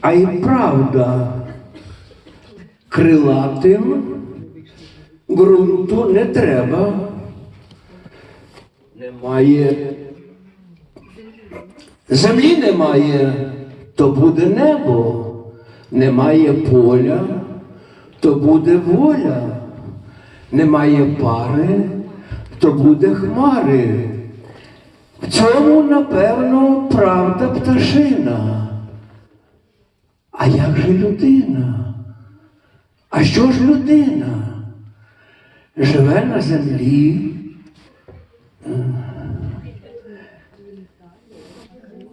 А й правда, крилатим ґрунту не треба. Немає. Землі немає, то буде небо. Немає поля, то буде воля. Немає пари, то буде хмари. В цьому, напевно, правда пташина. А як же людина? А що ж людина? Живе на землі,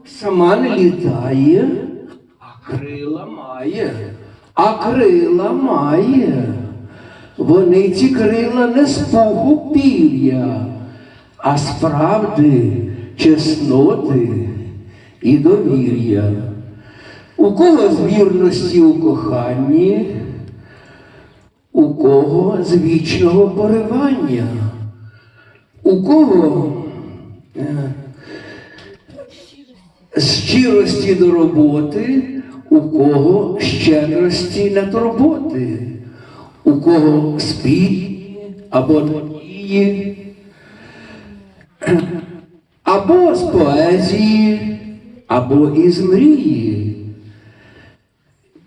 сама не літає, а крила має, а крила має. Вони ці крила не з пуху пір'я, а з правди, чесноти і довір'я. У кого з вірності у коханні, у кого з вічного поривання, у кого е, з щирості до роботи, у кого щедрості на турботи, у кого спільні або надії, або з поезії, або із мрії.